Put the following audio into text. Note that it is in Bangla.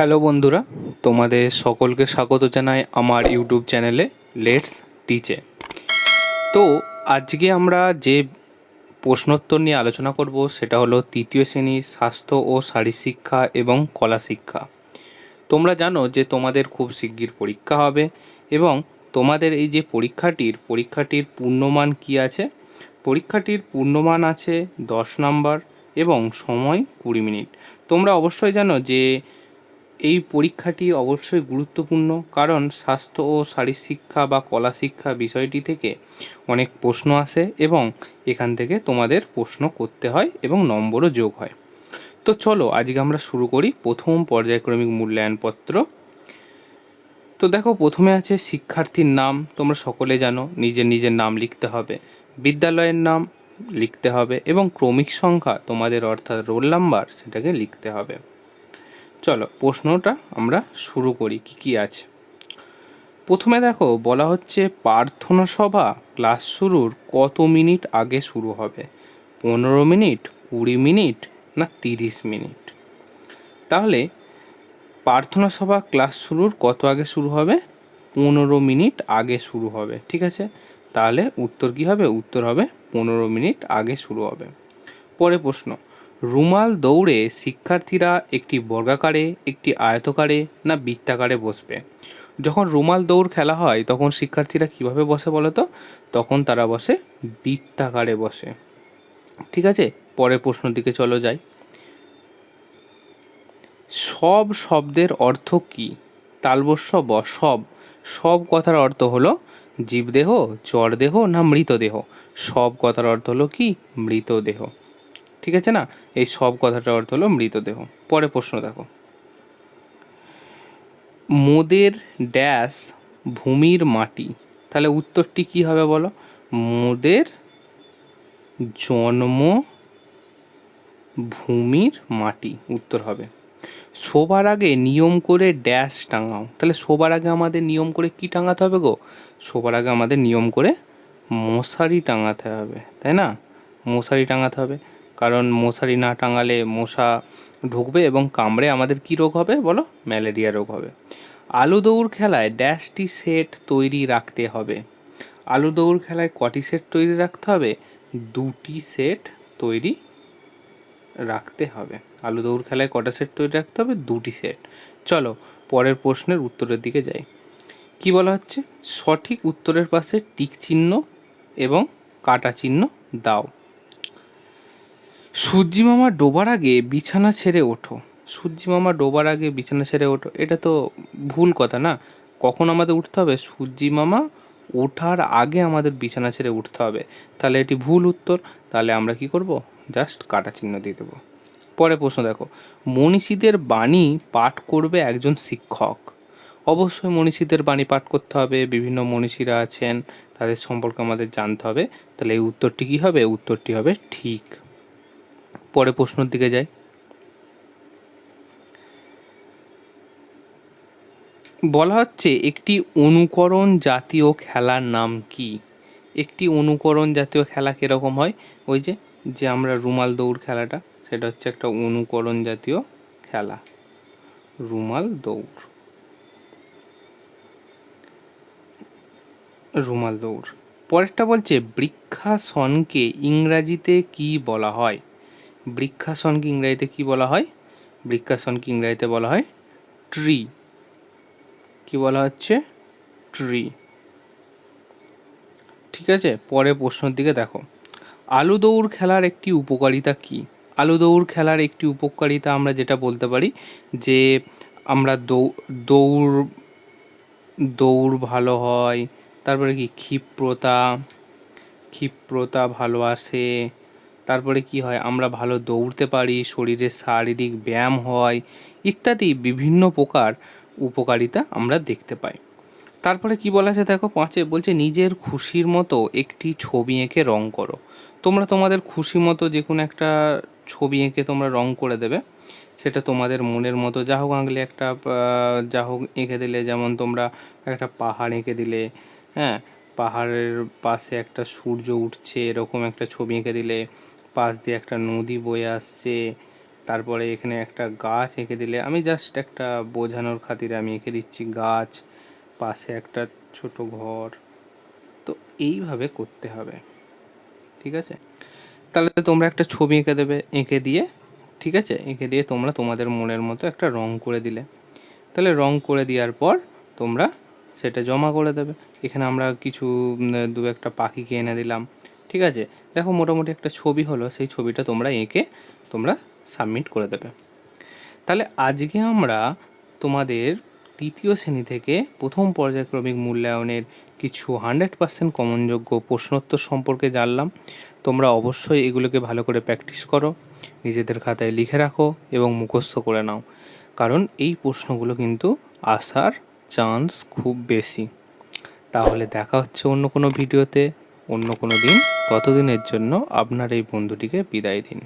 হ্যালো বন্ধুরা, তোমাদের সকলকে স্বাগত জানাই আমার ইউটিউব চ্যানেলে লেটস টিচে তো আজকে আমরা যে প্রশ্নোত্তর নিয়ে আলোচনা করব সেটা হলো তৃতীয় শ্রেণির স্বাস্থ্য ও শারীরশিক্ষা এবং কলা শিক্ষা তোমরা জানো যে তোমাদের খুব শিগগির পরীক্ষা হবে এবং তোমাদের এই যে পরীক্ষাটির পরীক্ষাটির পূর্ণমান কি আছে? পরীক্ষাটির পূর্ণমান আছে দশ নাম্বার এবং সময় কুড়ি মিনিট। তোমরা অবশ্যই জানো যে এই পরীক্ষাটি অবশ্যই গুরুত্বপূর্ণ, কারণ স্বাস্থ্য ও শারীরশিক্ষা বা কলা শিক্ষা বিষয়টি থেকে অনেক প্রশ্ন আসে এবং এখান থেকে তোমাদের প্রশ্ন করতে হয় এবং নম্বরও যোগ হয়। তো চলো, আজকে আমরা শুরু করি প্রথম পর্যায়ক্রমিক মূল্যায়নপত্র। তো দেখো, প্রথমে আছে শিক্ষার্থীর নাম, তোমরা সকলে জানো, নিজের নিজের নাম লিখতে হবে, বিদ্যালয়ের নাম লিখতে হবে এবং ক্রমিক সংখ্যা তোমাদের অর্থাৎ রোল নাম্বার সেটাকে লিখতে হবে। চলো প্রশ্নটা আমরা শুরু করি, কি কি আছে। প্রথমে দেখো, বলা হচ্ছে প্রার্থনা সভা ক্লাস শুরুর কত মিনিট আগে শুরু হবে? পনেরো মিনিট, কুড়ি মিনিট না তিরিশ মিনিট? তাহলে প্রার্থনা সভা ক্লাস শুরুর কত আগে শুরু হবে? পনেরো মিনিট আগে শুরু হবে, ঠিক আছে? তাহলে উত্তর কি হবে? উত্তর হবে পনেরো মিনিট আগে শুরু হবে। পরে প্রশ্ন রুমাল দৌড়ে শিক্ষার্থীরা একটি বর্গাকারে, একটি আয়তকারে না বৃত্তাকারে বসবে। যখন রুমাল দৌড় খেলা হয়, তখন শিক্ষার্থীরা কীভাবে বসে বলো তো তখন তারা বসে বৃত্তাকারে বসে। ঠিক আছে? পরের প্রশ্নের দিকে চলো যাই। সব শব্দের অর্থ কি? তালবস্য ব সব। সব কথার অর্থ হলো জীবদেহ জড়দেহ না মৃতদেহ। সব কথার অর্থ হলো কি? মৃতদেহ। ঠিক আছে না? এই সব কথাটার অর্থ হলো মৃতদেহ। পরে প্রশ্ন দেখো। মোদের ড্যাশ ভূমির মাটি। তাহলে উত্তরটি কি হবে বলো? মোদের জন্ম ভূমির মাটি। উত্তর হবে। শোবার আগে নিয়ম করে ড্যাশ টাঙাও। তাহলে শোবার আগে আমাদের নিয়ম করে কি টাঙাতে হবে গো? শোবার আগে আমাদের নিয়ম করে মশারি টাঙাতে হবে। তাই না? মশারি টাঙাতে হবে। কারণ মশারি না টাঙালে মশা ঢুকবে এবং কামড়ে আমাদের কি রোগ হবে বলো? ম্যালেরিয়া রোগ হবে। আলু দৌড় খেলায় ড্যাশটি সেট তৈরি রাখতে হবে। আলু দৌড় খেলায় কটি সেট তৈরি রাখতে হবে? দুটি সেট তৈরি রাখতে হবে। আলু দৌড় খেলায় কটা সেট তৈরি রাখতে হবে? দুটি সেট চলো পরের প্রশ্নের উত্তরের দিকে যাই। কি বলা হচ্ছে? সঠিক উত্তরের পাশে টিক চিহ্ন এবং কাটা চিহ্ন দাও। সূর্যি মামা ডোবার আগে বিছানা ছেড়ে ওঠো। সূর্যি মামা ডোবার আগে বিছানা ছেড়ে ওঠো। এটা তো ভুল কথা না? কখন আমাদের উঠতে হবে? সূর্যি মামা ওঠার আগে আমাদের বিছানা ছেড়ে উঠতে হবে। তাহলে এটি ভুল উত্তর। তাহলে আমরা কি করব? জাস্ট কাটা চিহ্ন দিয়ে দেবো। পরে প্রশ্ন দেখো। মনীষীদের বাণী পাঠ করবে একজন শিক্ষক। অবশ্যই মনীষীদের বাণী পাঠ করতে হবে। বিভিন্ন মনীষীরা আছেন। তাদের সম্পর্কে আমাদের জানতে হবে। তাহলে এই উত্তরটি কী হবে? উত্তরটি হবে ঠিক। পরে প্রশ্নের দিকে যাই। বলা হচ্ছে, একটি অনুকরণ জাতীয় খেলার নাম কি? একটি অনুকরণ জাতীয় খেলা কীরকম হয়? ওই যে যে আমরা রুমাল দৌড় খেলাটা, সেটা হচ্ছে একটা অনুকরণ জাতীয় খেলা। রুমাল দৌড়। রুমাল দৌড়। পরেরটা বলছে, বৃক্ষাসনকে ইংরাজিতে কি বলা হয়? বৃক্ষাসনকে ইংরাজিতে কি বলা হয়? বৃক্ষাসনকে ইংরাজিতে বলা হয়? ট্রি। কি বলা হচ্ছে? ট্রি। ঠিক আছে? পরে প্রশ্নের দিকে দেখো। আলু দৌড় খেলার একটি উপকারিতা কি? আলু দৌড় খেলার একটি উপকারিতা আমরা যেটা বলতে পারি যে আমরা দৌড় দৌড় ভালো হয়, তারপরে কি? ক্ষিপ্রতা ক্ষিপ্রতা ভালো আসে তারপরে কি হয়, আমরা ভালো দৌড়তে পারি শরীরের শারীরিক ব্যায়াম হয়, ইত্যাদি বিভিন্ন প্রকার উপকারিতা আমরা দেখতে পাই। তারপরে কি বলা আছে দেখো, পাঁচে বলছে, নিজের খুশির মতো একটি ছবি এঁকে রং করো। তোমরা তোমাদের খুশি মতো যে কোনো একটা ছবি এঁকে তোমরা রং করে দেবে। সেটা তোমাদের মনের মতো, যা হোক আঁকলে একটা যা হোক এঁকে দিলে, যেমন তোমরা একটা পাহাড় এঁকে দিলে হ্যাঁ? পাহাড়ের পাশে একটা সূর্য উঠছে, এরকম একটা ছবি এঁকে দিলে পাশ দিয়ে একটা নদী বয়ে আসছে, তারপরে এখানে একটা গাছ এঁকে দিলে, আমি জাস্ট একটা বোঝানোর খাতিরে আমি এঁকে দিচ্ছি গাছ, পাশে একটা ছোট ঘর। তো এইভাবে করতে হবে, ঠিক আছে? তাহলে তোমরা একটা ছবি এঁকে দেবে, এঁকে দিয়ে, ঠিক আছে? এঁকে দিয়ে তোমরা তোমাদের মনের মতো একটা রং করে দিলে। তাহলে রং করে দেওয়ার পর তোমরা সেটা জমা করে দেবে। এখানে আমরা কিছু দু একটা পাখিকে এনে দিলাম। ঠিক আছে? দেখো মোটামুটি একটা ছবি হলো, সেই ছবিটা তোমরা এঁকে তোমরা সাবমিট করে দেবে। তাহলে আজকে আমরা তোমাদের তৃতীয় শ্রেণি থেকে প্রথম পর্যায়ক্রমিক মূল্যায়নের কিছু হান্ড্রেড পার্সেন্ট কমনযোগ্য প্রশ্নোত্তর সম্পর্কে জানলাম। তোমরা অবশ্যই এগুলোকে ভালো করে প্র্যাকটিস করো, নিজেদের খাতায় লিখে রাখো এবং মুখস্থ করে নাও। কারণ এই প্রশ্নগুলো কিন্তু আসার চান্স খুব বেশি। তাহলে দেখা হচ্ছে অন্য কোনো ভিডিওতে, অন্য কোনো দিন। ততদিনের জন্য আপনার এই বন্ধুটিকে বিদায় দিন?